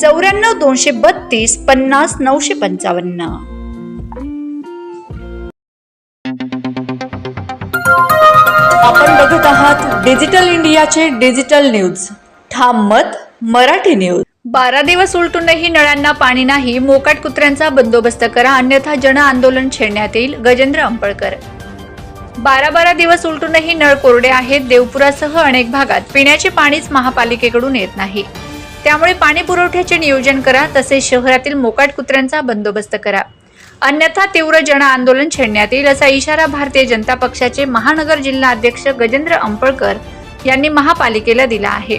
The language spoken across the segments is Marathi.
चौऱ्याण्णव दोनशे बत्तीस पन्नास नऊशे पंचावन्न. आपण बघत आहात डिजिटल इंडियाचे डिजिटल न्यूज. ठाम मत मराठी न्यूज. बारा दिवस उलटूनही नळांना पाणी नाही मोकाट कुत्र्यांचा बंदोबस्त करा अन्यथा जन आंदोलन छेडण्यात येईल गजेंद्र अंपळकर. बारा बारा दिवस उलटूनही नळ कोरडे आहेत देवपुरासह अनेक भागात पिण्याचे पाणीच महापालिकेकडून येत नाही. त्यामुळे पाणी पुरवठ्याचे नियोजन करा तसेच शहरातील मोकाट कुत्र्यांचा बंदोबस्त करा. अन्यथा तीव्र जन आंदोलन छेडण्यात येईल असा इशारा भारतीय जनता पक्षाचे महानगर जिल्हा अध्यक्ष गजेंद्र अंपळकर यांनी महापालिकेला दिला आहे.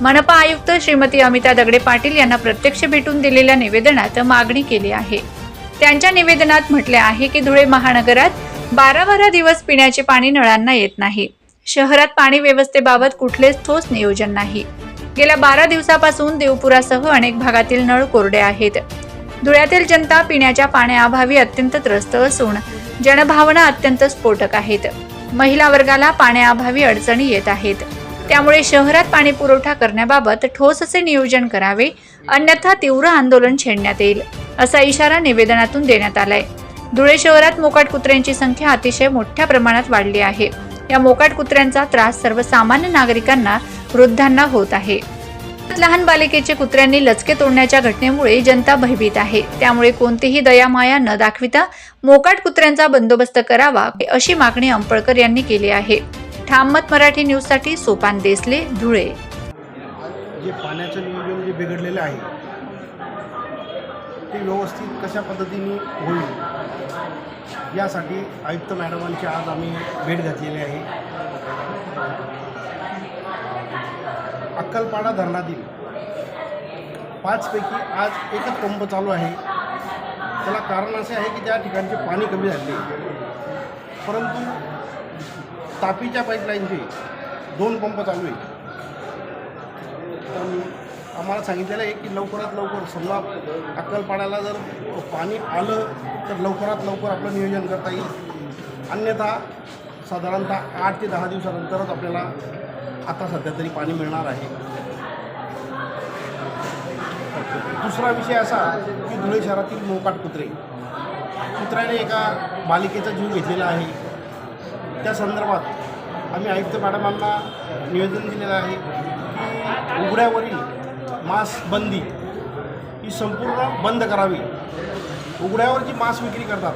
मनपा आयुक्त श्रीमती अमिता दगडे पाटील यांना प्रत्यक्ष भेटून दिलेल्या निवेदनात मागणी केली आहे. त्यांच्या निवेदनात म्हटले आहे की धुळे महानगरात बारा बारा दिवस पिण्याचे पाणी नळांना येत नाही. शहरात पाणी व्यवस्थेबाबत कुठलेच ठोस नियोजन नाही. गेल्या बारा दिवसापासून देवपुरासह अनेक भागातील नळ कोरडे आहेत. धुळ्यातील जनता पिण्याच्या पाण्याअभावी अत्यंत त्रस्त असून जनभावना अत्यंत स्फोटक आहेत. महिला वर्गाला पाण्याअभावी अडचणी येत आहेत. त्यामुळे शहरात पाणी पुरवठा करण्याबाबत ठोस असे नियोजन करावे अन्यथा तीव्र आंदोलन छेडण्यात येईल असा इशारा निवेदनातून देण्यात आलाय. धुळे शहरात मोकाट कुत्र्यांची संख्या अतिशय मोठ्या प्रमाणात वाढली आहे. या मोकाट कुत्र्यांचा त्रास सर्वसामान्य नागरिकांना वृद्धांना होत आहे. लहान बालिकेचे कुत्र्यांनी लचके तोडण्याच्या घटनेमुळे जनता भयभीत आहे. त्यामुळे कोणतीही दयामाया न दाखविता मोकाट कुत्र्यांचा बंदोबस्त करावा अशी मागणी अंपळकर यांनी केली आहे. ठाममत मराठी न्यूजसाठी सोपान देसले धुळे. जे पाण्याचं नियोजन जे बिघडलेलं आहे ते व्यवस्थित कशा पद्धतीने होईल? यासाठी आयुक्त मॅडमांची आज आम्ही भेट घातलेली आहे. अक्कलपाडा धरणातील पाचपैकी आज एकच पंप चालू आहे. त्याला कारण असे आहे की त्या ठिकाणचे पाणी कमी झाले. परंतु तापीच्या पाईपलाईनचे दोन पंप चालू आहे तर आम्हाला सांगितलेलं आहे की लवकरात लवकर समजा अक्कलपाड्याला जर पाणी आलं तर लवकरात लवकर आपलं नियोजन करता येईल. अन्यथा साधारणतः आठ ते दहा दिवसानंतरच आपल्याला आता सध्या तरी पाणी मिळणार आहे. दुसरा विषय असा की धुळे शहरातील मोकाट कुत्रे. कुत्र्याने एका बालिकेचा जीव घेतलेला आहे. त्या संदर्भात आम्ही आयुक्त मॅडमांना निवेदन दिलेलं आहे की उघड्यावरील मांस बंदी. ही संपूर्ण बंद करावी. उघड्यावर जी मांस विक्री करतात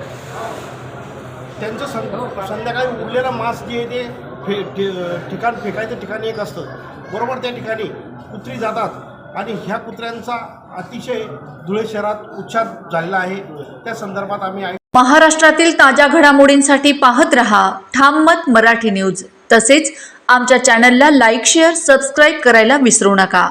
त्यांचं सं संध्याकाळी उरलेलं मांस जे आहे ते फे ठि- ठिकाण फेकायचं ठिकाणी एक असतं. बरोबर त्या ठिकाणी कुत्री जातात आणि ह्या कुत्र्यांचा अतिशय धुळे शहरात उच्छाद झालेला आहे. त्या संदर्भात आम्ही महाराष्ट्रातील ताज्या घडामोडींसाठी पाहत रहा. ठाम मत मराठी न्यूज. तसेच आमच्या चॅनलला लाईक शेअर सबस्क्राईब करायला विसरू नका.